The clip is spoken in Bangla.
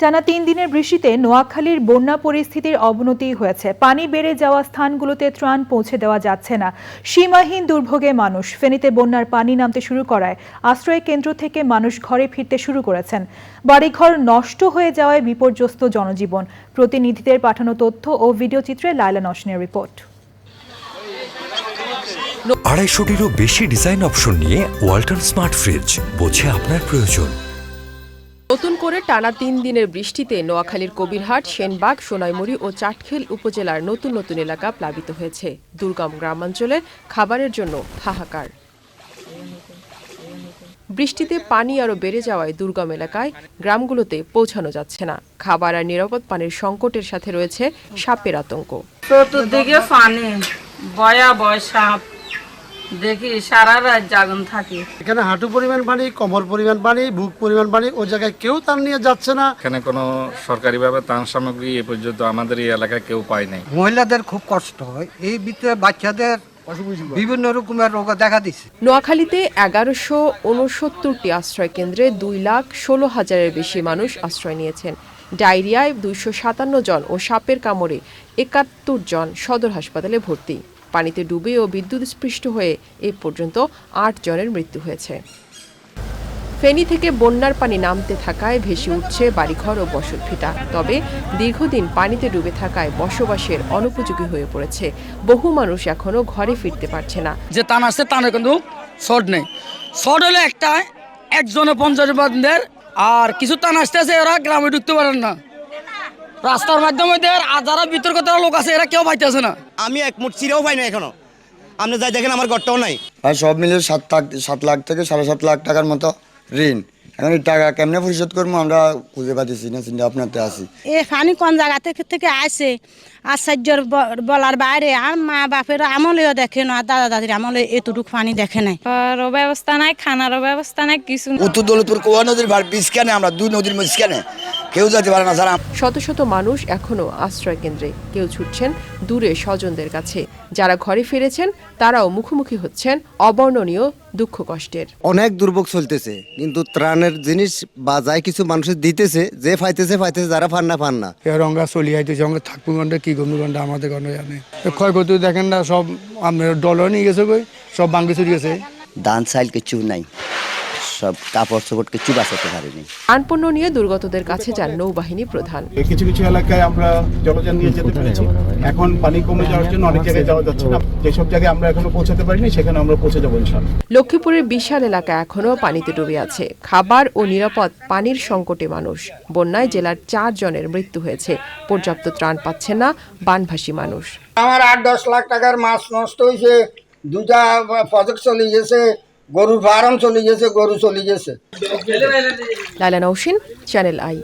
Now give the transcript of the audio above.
টানা তিন দিনের বৃষ্টিতে নোয়াখালীর বন্যা পরিস্থিতির অবনতি হয়েছে। পানি বেড়ে যাওয়া স্থানগুলোতে ত্রাণ পৌঁছে দেওয়া যাচ্ছে না। সীমাহীন দুর্ভোগে মানুষ ফেনীতে বন্যার পানি নামতে শুরু করায় আশ্রয় কেন্দ্র থেকে মানুষ ঘরে ফিরতে শুরু করেছেন। বাড়িঘর নষ্ট হয়ে যাওয়ায় বিপর্যস্ত জনজীবন। প্রতিনিধিদের পাঠানো তথ্য ও ভিডিও চিত্রে লাইলা নসনের রিপোর্ট। আড়াইশোটিরও বেশি ডিজাইন অপশন নিয়ে ওয়াল্টন স্মার্ট ফ্রিজ, বোঝে আপনার প্রয়োজন। নতুন করে টানা তিন দিনের বৃষ্টিতে নোয়াখালীর কবিরহাট, সেনবাগ, সোনাইমুড়ি ও চাটখেল উপজেলার নতুন নতুন এলাকা প্লাবিত হয়েছে। দুর্গম গ্রামাঞ্চলে খাবারের জন্য হাহাকার। বৃষ্টিতে পানি আরও বেড়ে যাওয়ায় দুর্গম এলাকায় গ্রামগুলোতে পৌঁছানো যাচ্ছে না। খাবার আর নিরাপদ পানির সংকটের সাথে রয়েছে সাপের আতঙ্ক। চতুর্দিকে পানি বয় সাপ। দেখি সারা রাত জাগন থাকি। এখানে হাঁটু পরিমাণ পানি কমর পরিমাণ পানি বুক পরিমাণ পানি ওই জায়গায় কেউ তার নিয়ে যাচ্ছে না। এখানে কোনো সরকারিভাবে ত্রাণ সামগ্রী এ পর্যন্ত আমাদের এই এলাকায় কেউ পায় নাই। মহিলাদের খুব কষ্ট হয়। এই ভিতরে বাচ্চাদের বিভিন্ন রকমের রোগ দেখা দিচ্ছে নোয়াখালীতে এগারোশো উনসত্তরটি আশ্রয় কেন্দ্রে দুই লাখ ষোলো হাজারের বেশি মানুষ আশ্রয় নিয়েছেন। ডায়রিয়ায় দুইশো সাতান্ন জন ও সাপের কামড়ে একাত্তর জন সদর হাসপাতালে ভর্তি। পানিতে ডুবে ও বিদ্যুৎ স্পৃষ্ট হয়ে এ পর্যন্ত আট জনের মৃত্যু হয়েছে। ফেনী থেকে বন্যার পানি নামতে থাকায় ভেসে উঠছে বাড়িঘর ও বসতভিটা তবে দীর্ঘদিন পানিতে ডুবে থাকায় বসবাসের অনুপযোগী হয়ে পড়েছে। বহু মানুষ এখনও ঘরে ফিরতে পারছে না। যে টান আসছে টানে কিন্তু শর্ট নেই। শর্ট হলে একটা একজনে পঞ্চাশ বান্ধের আর কিছু টান আসতেছে, এরা গ্রামে ঢুকতে পারেন না। রাস্তার মাধ্যমে আর যারা বিতর্ক লোক আছে, এরা কেউ পাইতেছে না। আমি এক মুঠ চিরেও পাই না এখনও। আপনি যাই দেখেন আমার ঘরটাও নাই। আর সব মিলে সাত লাখ সাত লাখ থেকে সাড়ে সাত লাখ টাকার মতো ঋণ। এখন এই টাকা কেমনে পরিশোধ করব আমরা খুঁজে পাচ্ছি না চিন্তা আপনাতে আসি এ পানি কোন জায়গা থেকে থেকে আসে? আশ্চর্যর বলার বাইরে আর মা বাপের আমলেও দেখে না দাদা দাদির আমলে এতটুক পানি দেখে নাই। ব্যবস্থা নাই খানারও ব্যবস্থা নাই কিছু। উত্তর দৌলতপুর কোয়া নদীর ভার বিস্কানে আমরা দুই নদীর মাঝখানে কেউ যেতে পারে না স্যার শত শত মানুষ এখনও আশ্রয় কেন্দ্রে। কেউ ছুটছেন দূরে স্বজনদের কাছে। যারা ঘরে ফিরেছেন তারাও মুখোমুখি হচ্ছেন অবর্ণনীয় দুঃখ কষ্টের। অনেক দুর্ভোগ চলতেছে কিন্তু ত্রাণের জিনিস বা যাই কিছু মানুষের দিতেছে যে ফাইতেছে ফাইতেছে যারা ফান না ফান না। রঙ্গা চলি আইতেছে রঙ্গা থাকব কি করব ঘণ্টা আমাদের ঘণ্টা জানে ক্ষয়ক্ষতি দেখেন না সব আমরা ডলার নিয়ে গেছে কই সব বাঙ্গি চুরি গেছে। দান সাইল কিছু নাই। সব কাপড় চোপড় কিছু বাঁচাতে পারিনি। আনপণ্য নিয়ে দুর্গতদের কাছে যান নৌবাহিনী প্রধান। কিছু কিছু এলাকায় আমরা জলযান নিয়ে যেতে পেরেছি। এখন পানি কমে যাওয়ার জন্য অনেক জায়গায় যাওয়া যাচ্ছে না। যেসব জায়গায় আমরা এখনও পৌঁছাতে পারিনি সেখানে আমরা পৌঁছে যাব ইনশাল্লাহ লক্ষ্মীপুরের বিশাল এলাকা এখনও পানিতে ডুবে আছে। খাবার ও নিরাপদ পানির সংকটে মানুষ। বন্যায় জেলার চার জনের মৃত্যু হয়েছে। পর্যাপ্ত ত্রাণ পাচ্ছে না বানভাসী মানুষ। আমার আট দশ লাখ টাকার মাছ নষ্ট হয়েছে। দুটা প্রজেক্ট চলে গেছে। গরুর ফার্ম চলে গেছে গরু চলে গেছে। Laila Nousin channel I.